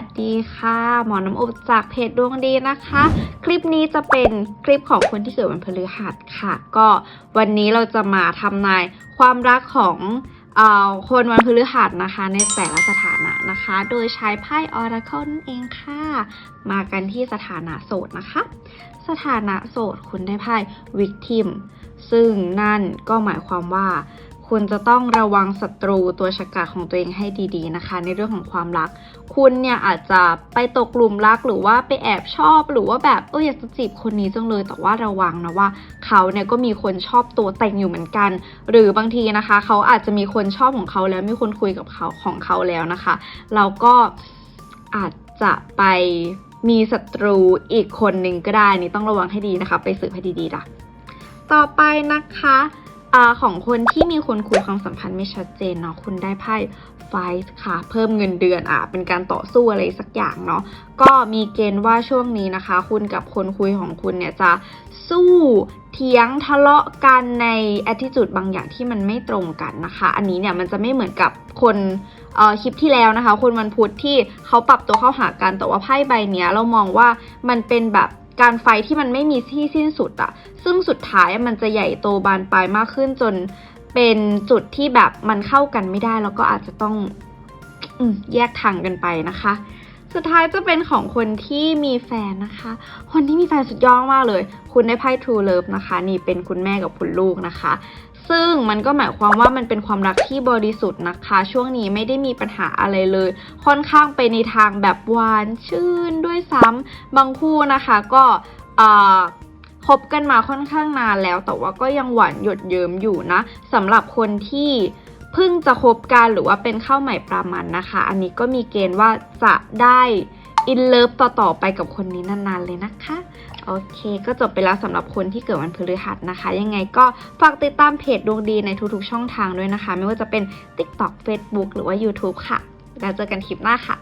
วัสดีค่ะ หมอน้ำอบจากเพจดวงดีนะคะ คลิปนี้จะเป็นคลิปของคนที่เกิดวันพฤหัสค่ะ ก็วันนี้เราจะมาทำนายความรักของเออคนวันพฤหัสนะคะ ในแต่ละสถานะนะคะ โดยใช้ไพ่ Oracle นั่นเองค่ะ มากันที่สถานะโสดนะคะ สถานะโสดคุณได้ไพ่ Victim ซึ่งนั่นก็หมายความว่า คุณจะต้องระวังศัตรูตัวฉกาจของตัวเองให้ดีๆนะคะ ในเรื่องของความรัก คุณเนี่ยอาจจะไปตกหลุมรักหรือว่าไปแอบชอบหรือว่าแบบเอออยากจะจีบคนนี้จังเลยแต่ว่าระวังนะว่า เขาเนี่ยก็มีคนชอบตัวแต่งอยู่เหมือนกัน หรือบางทีนะคะ เขาอาจจะมีคนชอบของเขาแล้วมีคนคุยกับเขาของเขาแล้วนะคะ เราก็อาจจะไปมีศัตรูอีกคนหนึ่งก็ได้นี่ต้องระวังให้ดีนะคะ ไปสืบให้ดีๆล่ะต่อไปนะคะ อาของคนที่มีคนคุยความสัมพันธ์ไม่ชัดเจนเนาะคุณได้ไพ่ไฟค่ะ เพิ่มเงินเดือนอะเป็นการต่อสู้อะไรสักอย่างเนาะก็มีเกณฑ์ว่าช่วงนี้นะคะ คุณกับคนคุยของคุณเนี่ยจะสู้เถียงทะเลาะกันใน attitude บางอย่างที่มันไม่ตรงกันนะคะ อันนี้เนี่ยมันจะไม่เหมือนกับคนคลิปที่แล้วนะคะ คนวันพุธที่เขาปรับตัวเข้าหากันแต่ว่าไพ่ใบเนี้ยเรามองว่ามันเป็นแบบ การไฟที่มันไม่มีที่สิ้นสุดอะซึ่งสุดท้ายมันจะใหญ่โตบานปลายมากขึ้นจนเป็นจุดที่แบบมันเข้ากันไม่ได้ แล้วก็อาจจะต้องแยกทางกันไปนะคะ สุดท้ายจะเป็นของคนที่มีแฟนนะคะ คนที่มีแฟนสุดยอดมากเลย คุณได้ไพ่ True Love นะคะ นี่เป็นคุณแม่กับคุณลูกนะคะ ซึ่งมันก็หมายความว่ามันเป็นความรักที่บริสุทธิ์นะคะ ช่วงนี้ไม่ได้มีปัญหาอะไรเลย ค่อนข้างไปในทางแบบหวานชื่นด้วยซ้ำบางคู่นะคะก็คบกันมาค่อนข้างนานแล้ว แต่ว่าก็ยังหวานหยดเยิ้มอยู่นะสำหรับคนที่ เพิ่งจะคบกันหรือว่าเป็นข้าวใหม่ปลามันนะคะ อันนี้ก็มีเกณฑ์ว่าจะได้อินเลิฟต่อๆไปกับคนนี้นานๆเลยนะคะ โอเค ก็จบไปแล้วสำหรับคนที่เกิดวันพฤหัสนะคะ ยังไงก็ฝากติดตามเพจดวงดีในทุกๆช่องทางด้วยนะคะ ไม่ว่าจะเป็น TikTok Facebook หรือว่า YouTube ค่ะ แล้วเจอกันคลิปหน้าค่ะ